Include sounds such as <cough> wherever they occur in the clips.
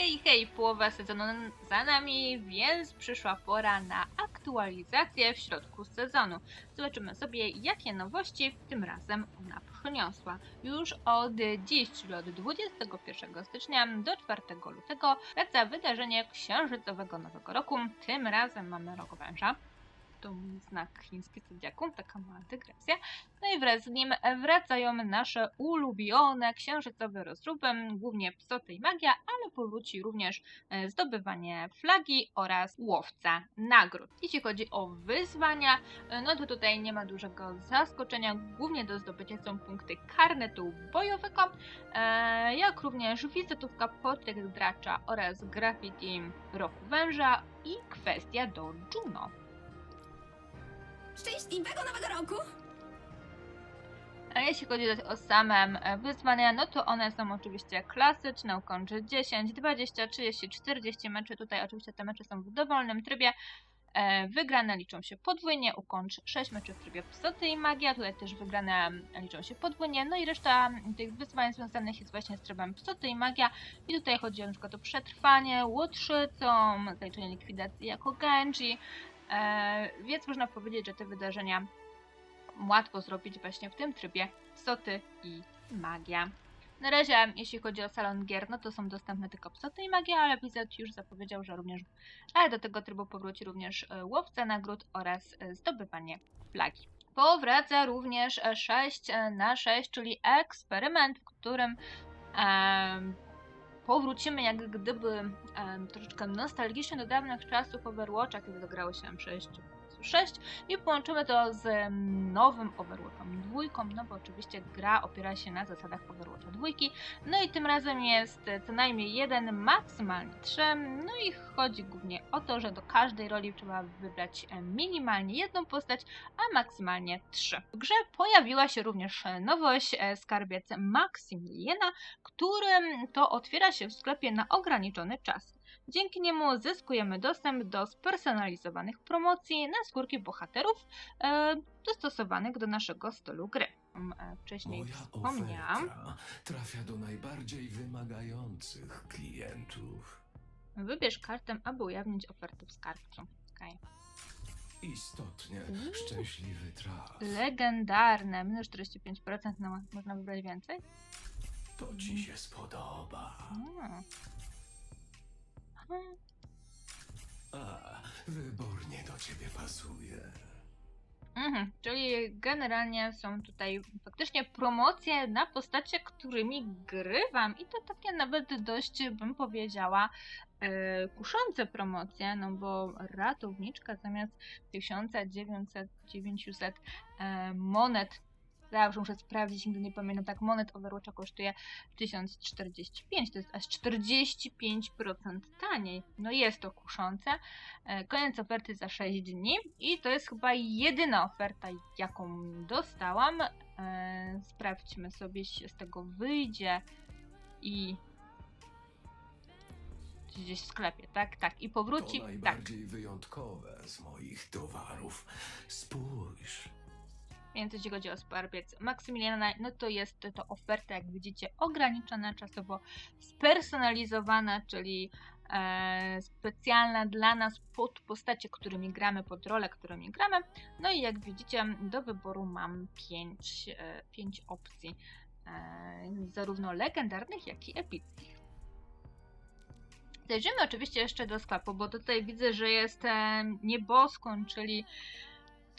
Hej, hej, połowa sezonu za nami, więc przyszła pora na aktualizację w środku sezonu. Zobaczymy sobie, jakie nowości tym razem ona przyniosła. Już od dziś, czyli od 21 stycznia do 4 lutego, wraca wydarzenie księżycowego nowego roku. Tym razem mamy rok węża. To znak chiński zodiaku, taka mała dygresja. No i wraz z nim wracają nasze ulubione księżycowe rozróby, głównie psoty i magia, ale powróci również e, zdobywanie flagi oraz łowca nagród. Jeśli chodzi o wyzwania, e, no to tutaj nie ma dużego zaskoczenia. Głównie do zdobycia są punkty karnetu bojowego, jak również wizytówka portret dracza oraz graffiti roku węża i kwestia do Juno. Szczęśliwego nowego roku! A jeśli chodzi o same wyzwania, no to one są oczywiście klasyczne, ukończy 10, 20, 30, 40 meczy. Tutaj oczywiście te mecze są w dowolnym trybie. E, Wygrane liczą się podwójnie, ukończ 6 meczów w trybie psoty i magia, tutaj też wygrane liczą się podwójnie, no i reszta tych wyzwań związanych jest właśnie z trybem psoty i magia i tutaj chodzi na przykład o przetrwanie łotrzycą, zaliczenie likwidacji jako Genji, więc można powiedzieć, że te wydarzenia łatwo zrobić właśnie w tym trybie psoty i magia. Na razie, jeśli chodzi o salon gier, no to są dostępne tylko psoty i magia, ale Blizzard już zapowiedział, że również, ale do tego trybu powróci również e, łowca nagród oraz e, zdobywanie flagi. Powraca również 6 na 6, czyli eksperyment, w którym powrócimy jak gdyby troszeczkę nostalgicznie do dawnych czasów Overwatcha, kiedy dograło się 6 6 i połączymy to z nowym Overwatchem dwójką, no bo oczywiście gra opiera się na zasadach Overwatcha dwójki. No i tym razem jest co najmniej jeden, maksymalnie trzy. No i chodzi głównie o to, że do każdej roli trzeba wybrać e, minimalnie jedną postać, a maksymalnie trzy. W grze pojawiła się również nowość e, skarbiec Maximiliana, którym to otwiera się w sklepie na ograniczony czas. Dzięki niemu zyskujemy dostęp do spersonalizowanych promocji na skórki bohaterów e, dostosowanych do naszego stylu gry. Mm, e, Wcześniej Moja wspomniałam. oferta trafia do najbardziej wymagających klientów. Wybierz kartę, aby ujawnić ofertę w skarbcu. Okej. Istotnie szczęśliwy traf. Legendarne, minus 45%, no, można wybrać więcej? To ci się spodoba. Mm. A, wybornie do ciebie pasuje. Mhm, czyli generalnie są tutaj faktycznie promocje na postacie, którymi grywam i to takie nawet dość, bym powiedziała, e, kuszące promocje, no bo ratowniczka zamiast 1900 900 e, monet Zawsze muszę sprawdzić, nigdy nie pamiętam, tak, monet Overwatcha kosztuje 1045, to jest aż 45% taniej. No jest to kuszące. E, Koniec oferty za 6 dni i to jest chyba jedyna oferta, jaką dostałam. E, Sprawdźmy sobie, się z tego wyjdzie i gdzieś w sklepie, tak, tak, i powróci, To tak. najbardziej wyjątkowe z moich towarów. Spójrz. Więc jeśli chodzi o skarbiec Maksymiliana, no to jest to oferta, jak widzicie, ograniczona czasowo, spersonalizowana, czyli e, specjalna dla nas pod postacie, którymi gramy, pod role, którymi gramy. No i jak widzicie, do wyboru mam 5 e, pięć opcji, e, zarówno legendarnych, jak i epickich. Zajrzymy oczywiście jeszcze do sklepu, bo tutaj widzę, że jest nieboskon, czyli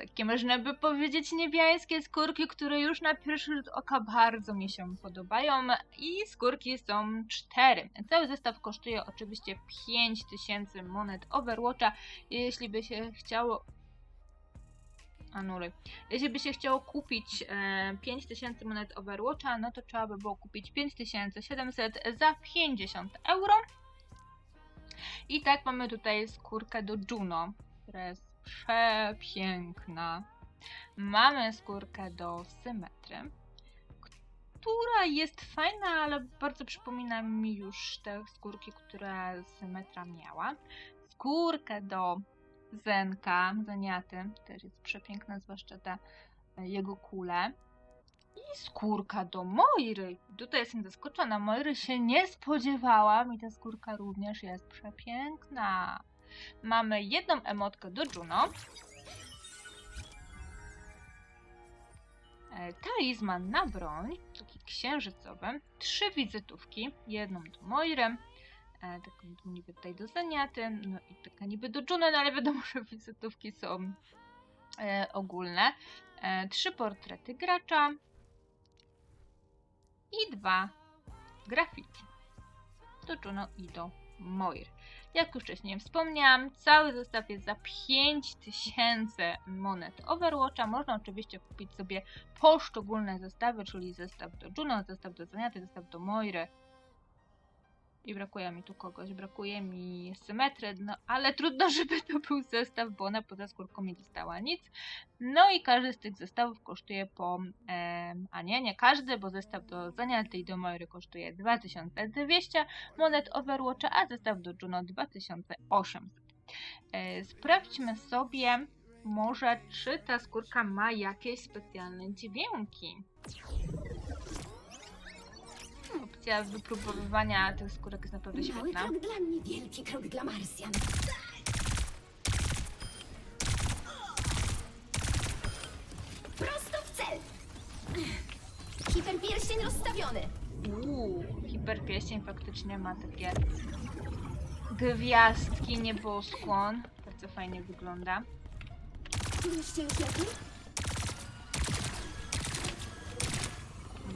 takie można by powiedzieć niebiańskie skórki, które już na pierwszy rzut oka bardzo mi się podobają i skórki są cztery. Cały zestaw kosztuje oczywiście 5000 monet Overwatcha. Jeśli by się chciało Anuluj. Jeśli by się chciało kupić e, 5000 monet Overwatcha, no to trzeba by było kupić 5700 za 50 euro. I tak mamy tutaj skórkę do Juno, która jest przepiękna. Mamy skórkę do symetry, która jest fajna, ale bardzo przypomina mi już te skórki, które symetra miała. Skórkę do Zenka, Zeniaty, też jest przepiękna, zwłaszcza te e, jego kule. I skórka do Moiry. Tutaj jestem zaskoczona. Moiry się nie spodziewałam i ta skórka również jest przepiękna. Mamy jedną emotkę do Juno. E, Talizman na broń, taki księżycowy. Trzy wizytówki. Jedną do Moiry. E, taką niby tutaj do Zeniaty. No i taka niby do Juno, no ale wiadomo, <laughs> że wizytówki są e, ogólne. Trzy portrety gracza i dwa grafiki do Juno i do Moir. Jak już wcześniej wspomniałam, cały zestaw jest za 5000 monet Overwatcha. Można oczywiście kupić sobie poszczególne zestawy, czyli zestaw do Juno, zestaw do Zeniaty, zestaw do Moiry. I brakuje mi tu kogoś, brakuje mi symetry, no ale trudno, <laughs> żeby to był zestaw, bo ona poza skórką nie dostała nic. No i każdy z tych zestawów kosztuje po, em, a nie, nie każdy, bo zestaw do Zaniaty i do Moiry kosztuje 2200 monet Overwatcha, a zestaw do Juno 2800. E, sprawdźmy sobie może, czy ta skórka ma jakieś specjalne dźwięki. Opcja wypróbowywania tych skórek jest naprawdę Mały świetna. krok dla mnie, wielki krok dla Marsjan. Prosto w cel! Hiperpierścień rozstawiony. Uuu, hiperpieścień faktycznie ma takie gwiazdki, nieboskłon. Bardzo fajnie wygląda. Czujesz już lepiej?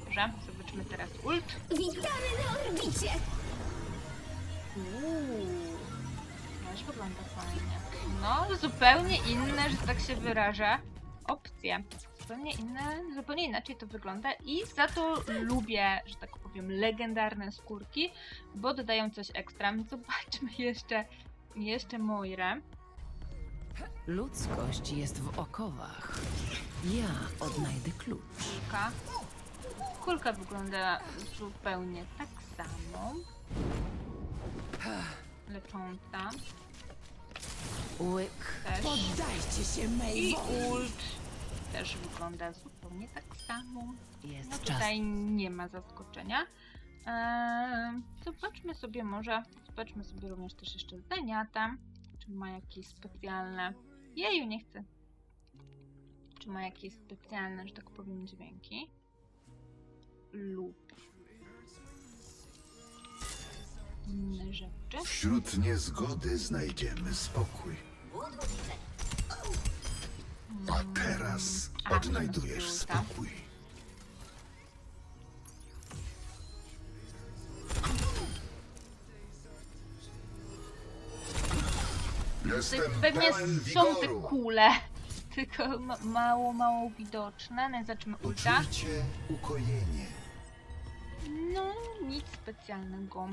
Dobrze, zobaczmy teraz ult. Witamy na orbicie! Uuu, też wygląda fajnie. No, zupełnie inne, że tak się wyrażę, opcje. Zupełnie inne, zupełnie inaczej to wygląda i za to lubię, że tak powiem, legendarne skórki, bo dodają coś ekstra. Zobaczmy <laughs> jeszcze, jeszcze Moirę. Ludzkość jest w okowach. Ja odnajdę klucz. Kulka. Kulka wygląda zupełnie tak samo. Lecząca Łyk. też. Poddajcie się I ult też wygląda zupełnie tak samo. Jest No czas. tutaj nie ma zaskoczenia. Eee, zobaczmy sobie może, zobaczmy sobie również też jeszcze Zeniata. Czy ma jakieś specjalne... Jeju, nie chcę. Czy ma jakieś specjalne, że tak powiem, dźwięki? Lub inne rzeczy. Wśród niezgody znajdziemy spokój. A teraz A, odnajdujesz skróta. spokój. Jestem pewnie pełen są te wigoru. kule, tylko ma mało, mało widoczne. No i ulta. Uczucie, ukojenie. No, nic specjalnego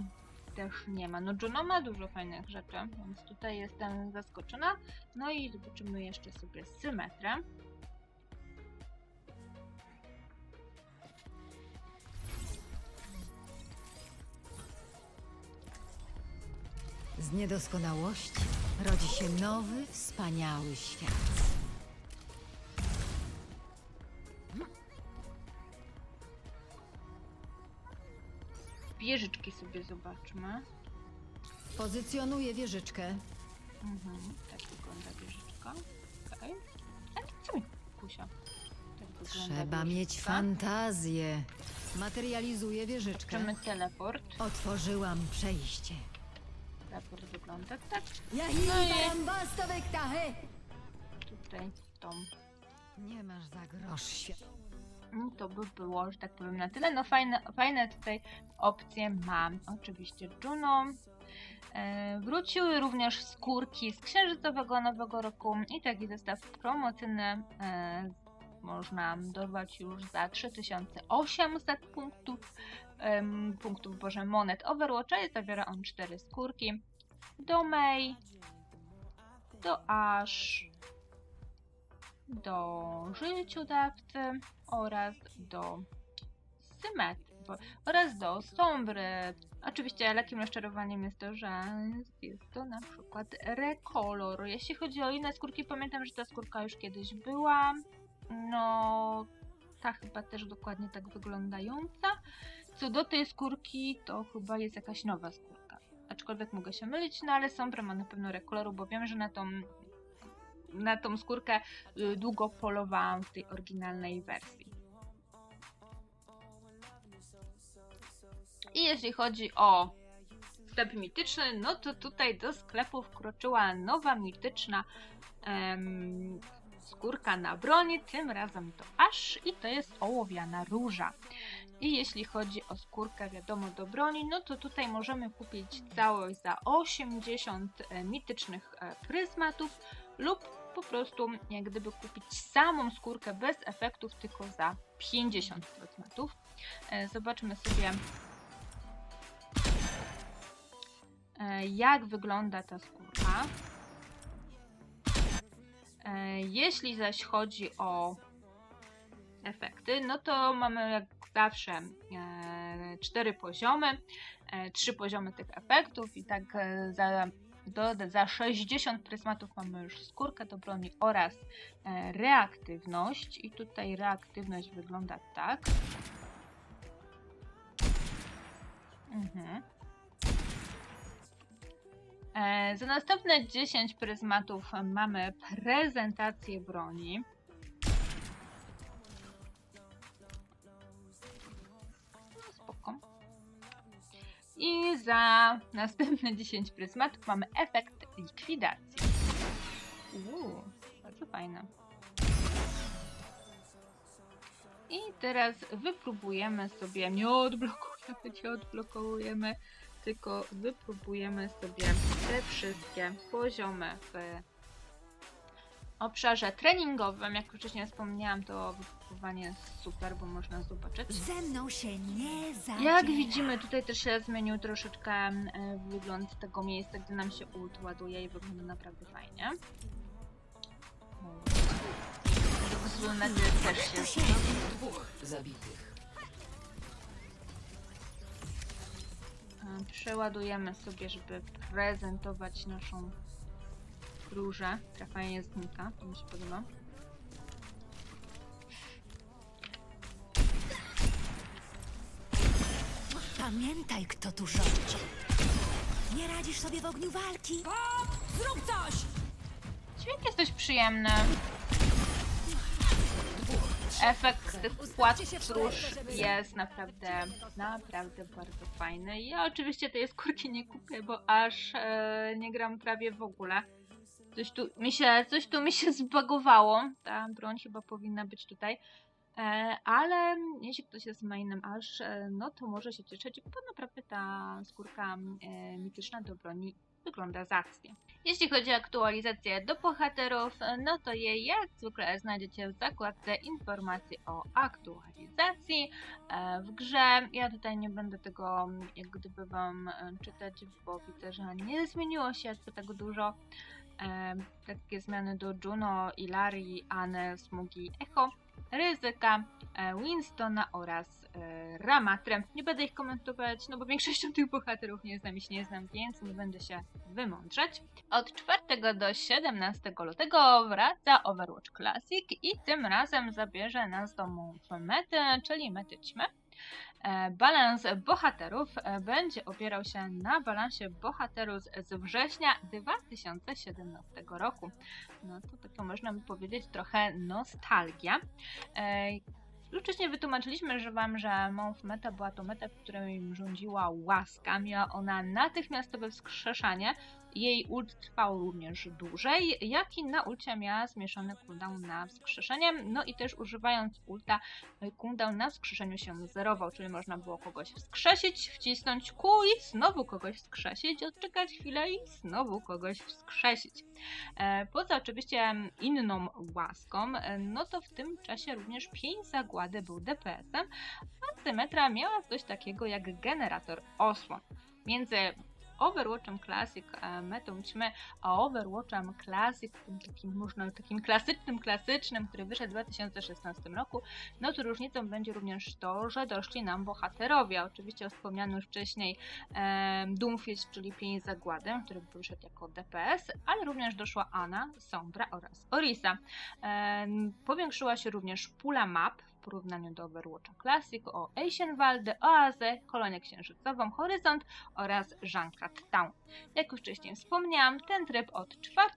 też nie ma. No, Juno ma dużo fajnych rzeczy, więc tutaj jestem zaskoczona. No i zobaczymy jeszcze sobie symetrę. Z niedoskonałości rodzi się nowy, wspaniały świat. Wieżyczki sobie zobaczmy. Pozycjonuję wieżyczkę. Mhm, tak wygląda wieżyczka. Okej. Okay. co mi kusia? Tak wygląda Trzeba mieć fantazję. Materializuję wieżyczkę. Zobaczymy teleport. Otworzyłam przejście. Teleport wygląda tak. Ja No barambastowe ptachy! Tutaj tą Nie masz za grosz świat. Mm, To by było, że tak powiem, na tyle. No fajne, fajne tutaj opcje mam. Oczywiście Juno. E, wróciły również skórki z księżycowego nowego roku i taki zestaw promocyjny e, można dorwać już za 3800 punktów, punktów Boże, monet Overwatcha i zawiera on cztery skórki. Do May, do Ash, do życiodawcy oraz do symetrii oraz do sombry. Oczywiście lekkim rozczarowaniem jest to, że jest to na przykład rekolor. Jeśli chodzi o inne skórki, pamiętam, że ta skórka już kiedyś była. No, ta chyba też dokładnie tak wyglądająca. Co do tej skórki, to chyba jest jakaś nowa skórka. Aczkolwiek mogę się mylić, no ale Sombra ma na pewno rekoloru, bo wiem, że na tą, na tą skórkę y, długo polowałam w tej oryginalnej wersji. I jeśli chodzi o sklep mityczny, no to tutaj do sklepu wkroczyła nowa mityczna em, skórka na broni, tym razem to aż i to jest ołowiana róża. I jeśli chodzi o skórkę, wiadomo, do broni, no to tutaj możemy kupić całość za 80 e, mitycznych e, pryzmatów lub po prostu jak gdyby kupić samą skórkę bez efektów, tylko za 50 pryzmatów. E, Zobaczmy sobie jak wygląda ta skórka. E, Jeśli zaś chodzi o efekty, no to mamy jak zawsze e, cztery poziomy, e, trzy poziomy tych efektów i tak e, za, do, za 60 pryzmatów mamy już skórkę do broni oraz e, reaktywność i tutaj reaktywność wygląda tak. Mhm. E, Za następne 10 pryzmatów mamy prezentację broni. No. I za następne 10 pryzmatów mamy efekt likwidacji. Uuu, bardzo fajne. I teraz wypróbujemy sobie, nie odblokujemy, nie odblokujemy, tylko wypróbujemy sobie te wszystkie poziomy w obszarze treningowym. Jak wcześniej wspomniałam, to wypróbowanie jest super, bo można zobaczyć. Ze mną się nie zadziera. Jak widzimy, tutaj też się zmienił troszeczkę e, wygląd tego miejsca, gdzie nam się ult ładuje i wygląda naprawdę fajnie. Z lunety też się Dwóch zabitych. Przeładujemy sobie, żeby prezentować naszą różę, która fajnie znika, to mi się podoba. Pamiętaj, kto tu rządzi. Nie radzisz sobie w ogniu walki? Zrób coś! Dźwięk jest dość przyjemny. Efekt tych płat jest naprawdę, naprawdę bardzo fajny. Ja oczywiście tej skórki nie kupię, bo aż e, nie gram prawie w ogóle. Coś tu mi się, coś tu mi się zbagowało. Ta broń chyba powinna być tutaj. E, ale jeśli ktoś jest mainem aż, e, no to może się cieszyć, bo naprawdę ta skórka e, mityczna do broni wygląda zacnie. Jeśli chodzi o aktualizację do bohaterów, no to je jak zwykle znajdziecie w zakładce informacji o aktualizacji e, w grze. Ja tutaj nie będę tego jak gdyby wam e, czytać, bo widzę, że nie zmieniło się jakby tak dużo. E, Takie zmiany do Juno, Ilarii, Anne, Smugi, Echo, Ryzyka, e, Winstona oraz e, Ramatre. Nie będę ich komentować, no bo większością tych bohaterów nie znam i się nie znam, więc nie będę się wymądrzać. Od 4 do 17 lutego wraca Overwatch Classic i tym razem zabierze nas do mety, czyli mety ćmy. E, Balans bohaterów e, będzie opierał się na balansie bohaterów z- września 2017 roku. No to taka można by powiedzieć trochę nostalgia. E, już wcześniej wytłumaczyliśmy że Wam, że Mount Meta była to meta, w której rządziła łaska. Miała ona natychmiastowe wskrzeszanie. Jej ult trwał również dłużej, jak i na ulcie miała zmieszany cooldown na wskrzeszenie. No i też używając ulta, e, cooldown na wskrzeszeniu się zerował, czyli można było kogoś wskrzesić, wcisnąć Q i znowu kogoś wskrzesić, odczekać chwilę i znowu kogoś wskrzesić. E, Poza oczywiście inną łaską, e, no to w tym czasie również pień zagłady był DPS-em, a Symmetra miała coś takiego jak generator osłon. Między Overwatchem Classic, metą ćmy, a Overwatchem Classic, tym takim można takim klasycznym, klasycznym, który wyszedł w 2016 roku, no to różnicą będzie również to, że doszli nam bohaterowie. Oczywiście wspomniany już wcześniej e, Doomfist, czyli pień zagłady, który wyszedł jako DPS, ale również doszła Ana, Sombra oraz Orisa. E, powiększyła się również pula map, porównaniu do Overwatcha Classic o Eichenwalde, Oazę, Kolonię Księżycową, Horyzont oraz Junkrat Town. Jak już wcześniej wspomniałam, ten tryb od 4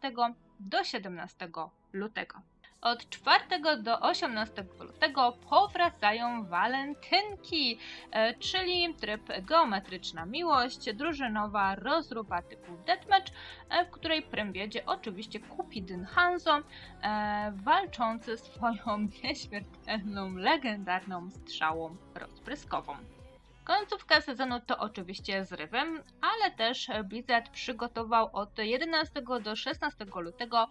do 17 lutego. Od 4 do 18 lutego powracają walentynki, e, czyli tryb geometryczna miłość, drużynowa rozruba typu deathmatch, e, w której prym wiedzie oczywiście Cupidyn Hanzo, e, walczący swoją <laughs> nieśmiertelną, legendarną strzałą rozpryskową. Końcówka sezonu to oczywiście zrywem, ale też Blizzard przygotował od 11 do 16 lutego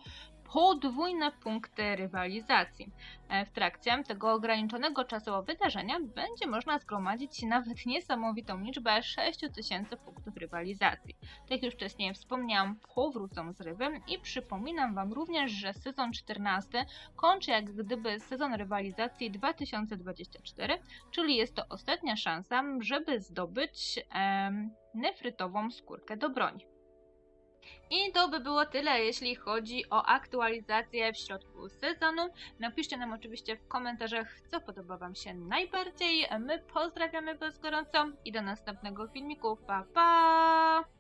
podwójne punkty rywalizacji. E, W trakcie tego ograniczonego czasowo wydarzenia będzie można zgromadzić nawet niesamowitą liczbę 6000 punktów rywalizacji. Tak już wcześniej wspomniałam, powrócą zrywy i przypominam Wam również, że sezon 14 kończy jak gdyby sezon rywalizacji 2024, czyli jest to ostatnia szansa, żeby zdobyć nefrytową skórkę do broni. I to by było tyle, jeśli chodzi o aktualizację w środku sezonu. Napiszcie nam oczywiście w komentarzach, co podoba Wam się najbardziej. My pozdrawiamy Was gorąco i do następnego filmiku. Pa, pa!